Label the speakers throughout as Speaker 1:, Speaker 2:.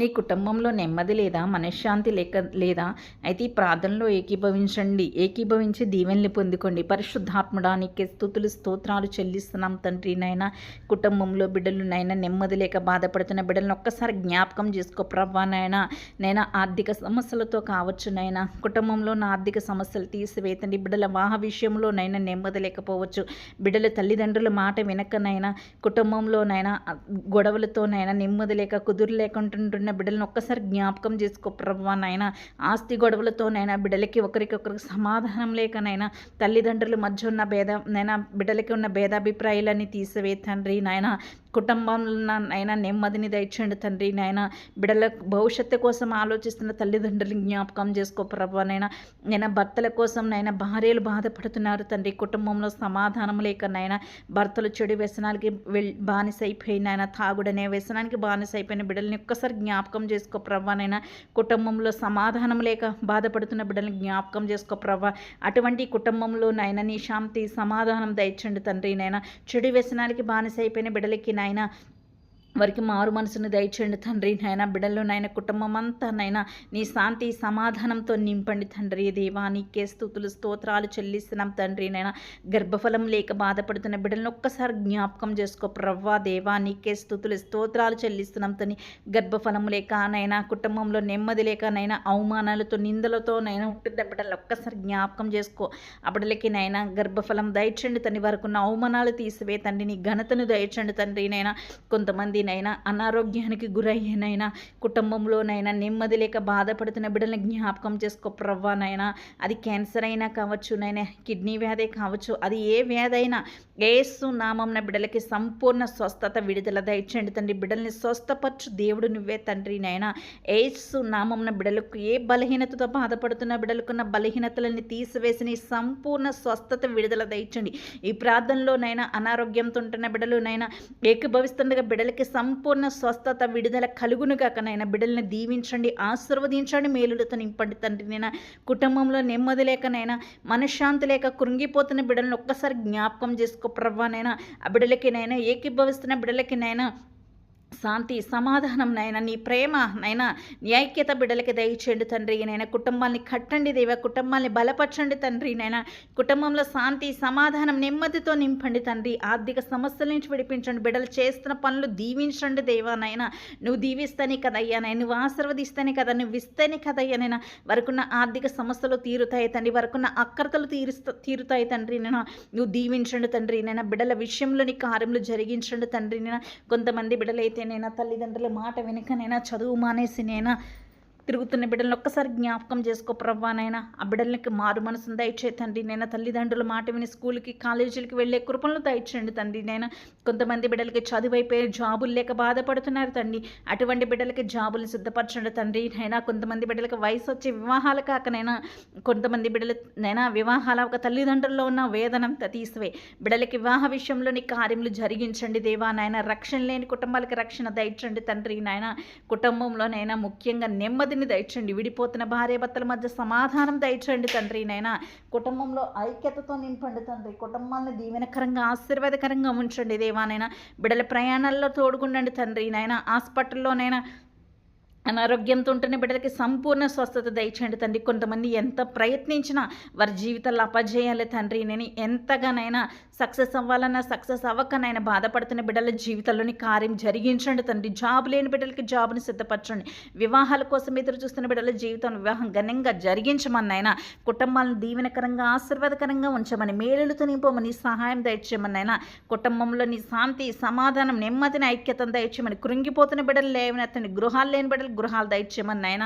Speaker 1: నీ కుటుంబంలో నెమ్మది లేదా మనశ్శాంతి లేక లేదా అయితే ఈ ప్రార్థనలో ఏకీభవించండి. ఏకీభవించి దీవెనలు పొందుకోండి. పరిశుద్ధాత్మడానికి స్థుతులు స్తోత్రాలు చెల్లిస్తున్నాం తండ్రి నాయన. కుటుంబంలో బిడ్డలు నాయన నెమ్మది లేక బాధపడుతున్న బిడ్డలను ఒక్కసారి జ్ఞాపకం చేసుకో ప్రభా నాయన. నేను ఆర్థిక సమస్యలతో కావచ్చు నాయన. కుటుంబంలో నా ఆర్థిక సమస్యలు తీసివేతండి బిడ్డల వాహ విషయంలో నైనా నెమ్మది లేకపోవచ్చు. బిడ్డల తల్లిదండ్రుల మాట వినకనైనా కుటుంబంలోనైనా గొడవలతోనైనా నెమ్మది లేక కుదురు లేకుంటుంటున్న బిడ్డలను ఒక్కసారి జ్ఞాపకం చేసుకో ప్రభా నాయన. ఆస్తి గొడవలతోనైనా బిడ్డలకి ఒకరికొకరికి సమాధానం లేకనైనా తల్లిదండ్రుల మధ్య ఉన్న భేద నైనా బిడ్డలకి ఉన్న భేదాభిప్రాయాలన్నీ తీసివే తండ్రి నాయన. కుటుంబంలో నెమ్మదిని దయచేయండి తండ్రి. నాయన బిడ్డల భవిష్యత్తు కోసం ఆలోచిస్తున్న తల్లిదండ్రులు జ్ఞాపకం చేసుకో ప్రభా. నైనా నేను భర్తల కోసం నైనా భార్యలు బాధపడుతున్నారు తండ్రి. కుటుంబంలో సమాధానం లేక నైనా భర్తలు చెడు వ్యసనాలకి వెల్ బానిస అయిపోయిన తాగుడనే వ్యసనానికి బానిస అయిపోయిన బిడ్డల్ని ఒక్కసారి జ్ఞాపకం చేసుకో ప్రభా. నైనా కుటుంబంలో సమాధానం లేక బాధపడుతున్న బిడ్డల్ని జ్ఞాపకం చేసుకో ప్రవ్వ అటువంటి కుటుంబంలో నైనా నీ శాంతి సమాధానం దయచండి తండ్రి. నైనా చెడు వ్యసనాలకి బానిస అయిపోయిన బిడ్డలకి నాయన నాయన వారికి మారు మనసును దయచేయండి తండ్రి. నాయన బిడల్లో నాయన కుటుంబం అంతా నాయన నీ శాంతి సమాధానంతో నింపండి తండ్రి. దేవా నీకే స్థుతులు స్తోత్రాలు చెల్లిస్తున్నాం తండ్రి నాయన. గర్భఫలం లేక బాధపడుతున్న బిడ్డలను ఒక్కసారి జ్ఞాపకం చేసుకో. ప్రవ్వా దేవా నీకే స్థుతులు స్తోత్రాలు చెల్లిస్తున్నాం తని గర్భఫలం లేక నైనా కుటుంబంలో నెమ్మది లేక నైనా అవమానాలతో నిందలతో నైనా ఉంటున్న బిడ్డలు ఒక్కసారి జ్ఞాపకం చేసుకో. ఆ బిడ్డలకి నైనా గర్భఫలం దయచండి తని వరకున్న అవమానాలు తీసివే తండ్రి. నీ ఘనతను దయచండి తండ్రి నైనా కొంతమంది నైనా అనారోగ్యానికి గురయ్యేనైనా కుటుంబంలోనైనా నెమ్మది లేక బాధపడుతున్న బిడ్డలను జ్ఞాపకం చేసుకో ప్రవ్వానైనా అది క్యాన్సర్ అయినా కావచ్చు నైనా కిడ్నీ వ్యాధి కావచ్చు అది ఏ వ్యాధి అయినా ఏసు నామంన బిడ్డలకి సంపూర్ణ స్వస్థత విడుదల దయచండి తండ్రి. బిడ్డల్ని స్వస్థపరచు దేవుడు నువ్వే తండ్రి నైనా. ఏసు నామంన బిడ్డలకు ఏ బలహీనతతో బాధపడుతున్న బిడ్డలకున్న బలహీనతలని తీసివేసి సంపూర్ణ స్వస్థత విడుదల దయచండి ఈ ప్రార్థనలోనైనా అనారోగ్యంతో ఉంటున్న బిడ్డలునైనా ఏకీభవిస్తుండగా బిడ్డలకి సంపూర్ణ స్వస్థత విడుదల కలుగును కాకనైనా బిడ్డల్ని దీవించండి ఆశీర్వదించండి మేలులతో నింపండి తండ్రి నేను కుటుంబంలో నెమ్మది లేకనైనా మనశ్శాంతి లేక కృంగిపోతున్న బిడ్డలను ఒక్కసారి జ్ఞాపకం చేసుకో ప్రవ్వానైనా ఆ బిడ్డలకినైనా ఏకీభవిస్తున్న బిడ్డలకి నైనా శాంతి సమాధానం నాయన నీ ప్రేమ నైనా న్యాయక్యత బిడ్డలకి దయచేయండి తండ్రి. నైనా కుటుంబాన్ని కట్టండి దేవ కుటుంబాన్ని బలపరచండి తండ్రి. నైనా కుటుంబంలో శాంతి సమాధానం నెమ్మదితో నింపండి తండ్రి. ఆర్థిక సమస్యల నుంచి విడిపించండి. బిడ్డలు చేస్తున్న పనులు దీవించండి దేవా. నైనా నువ్వు దీవిస్తేనే కదయ్యా. నైనా నువ్వు ఆశీర్వదిస్తేనే కదా నువ్వు ఇస్తేనే కదయ్యా. నైనా వరకున్న ఆర్థిక సమస్యలు తీరుతాయి తండ్రి. వరకున్న అక్కర్తలు తీరుస్తా తీరుతాయి తండ్రి. నైనా నువ్వు దీవించండి తండ్రి. నైనా బిడ్డల విషయంలోని కార్యములు జరిగించండి తండ్రి. నైనా కొంతమంది బిడ్డలైతే అయితేనైనా తల్లిదండ్రుల మాట వెనుకనైనా చదువు మానేసినైనా తిరుగుతున్న బిడ్డలను ఒక్కసారి జ్ఞాపకం చేసుకో ప్రవ్వానైనా ఆ బిడ్డలకి మారు మనసును దయచే తండ్రి నేను తల్లిదండ్రుల మాట విని స్కూల్కి కాలేజీలకి వెళ్ళే కృపలను దయచేయండి తండ్రి నేను కొంతమంది బిడ్డలకి చదువైపోయి జాబులు లేక బాధపడుతున్నారు తండ్రి. అటువంటి బిడ్డలకి జాబులు సిద్ధపరచండి తండ్రి నైనా కొంతమంది బిడ్డలకి వయసు వచ్చి వివాహాలు కాకనైనా కొంతమంది బిడ్డలు నైనా వివాహాల ఒక తల్లిదండ్రుల్లో ఉన్న వేదనంతా తీసివే. బిడ్డలకి వివాహ విషయంలోని కార్యములు జరిగించండి దేవా నాయన. రక్షణ లేని కుటుంబాలకి రక్షణ దయచండి తండ్రి నాయన. కుటుంబంలోనైనా ముఖ్యంగా నెమ్మది శాంతిని దయచండి. విడిపోతున్న భార్యాభర్తల మధ్య సమాధానం దయచండి తండ్రి. నైనా కుటుంబంలో ఐక్యతతో నింపండి తండ్రి. కుటుంబాన్ని దీవెనకరంగా ఆశీర్వాదకరంగా ఉంచండి దేవానైనా బిడల ప్రయాణాల్లో తోడుగుండండి తండ్రి. నైనా హాస్పిటల్లోనైనా అనారోగ్యంతో ఉంటున్న బిడ్డలకి సంపూర్ణ స్వస్థత దయచేయండి తండ్రి. కొంతమంది ఎంత ప్రయత్నించినా వారి జీవితాల్లో అపజేయాలి తండ్రి. నేను ఎంతగానైనా సక్సెస్ అవ్వాలన్నా సక్సెస్ అవ్వకనైనా బాధపడుతున్న బిడ్డల జీవితంలోని కార్యం జరిగించండి తండ్రి. జాబ్ లేని బిడ్డలకి జాబ్ని సిద్ధపరచండి. వివాహాల కోసం ఎదురు చూస్తున్న బిడ్డల జీవితం వివాహం ఘనంగా జరిగించమన్నైనా కుటుంబాలను దీవెనకరంగా ఆశీర్వాదకరంగా ఉంచమని మేలులతో నింపమని సహాయం దయచేయమన్నైనా కుటుంబంలోని శాంతి సమాధానం నెమ్మదిని ఐక్యతను దయచేయమని కృంగిపోతున్న బిడ్డలు లేవనెత్తండి గృహాలు లేని బిడ్డలు గృహాలు దయచేయమని నాయన.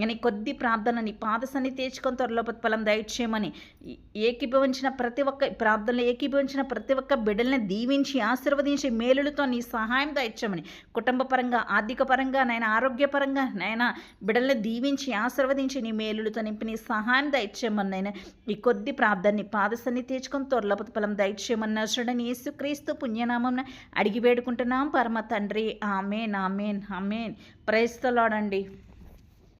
Speaker 1: నేను కొద్ది ప్రార్థన నీ పాద సన్ని తీర్చుకొని త్వరలో ఫలం దయచేయమని ఏకీభవించిన ప్రతి ఒక్క ప్రార్థనలు ఏకీభవించిన ప్రతి ఒక్క బిడ్డల్ని దీవించి ఆశీర్వదించి మేలులతో నీ సహాయం దయచేయమని. కుటుంబ పరంగా ఆర్థిక పరంగా నాయన ఆరోగ్యపరంగా నాయన బిడ్డల్ని దీవించి ఆశీర్వదించి నీ మేలులతో నింపి నీ సహాయం దయచేయమని నాయన. ఈ కొద్ది ప్రార్థనని పాదసన్ని తీర్చుకొని త్వరలో ఫలం దయచేయమని చూడని యేసుక్రీస్తు పుణ్యనామం అడిగి వేడుకుంటున్నాం. పరమ తండ్రి. Amen amen amen. ప్రైస్తలాడండి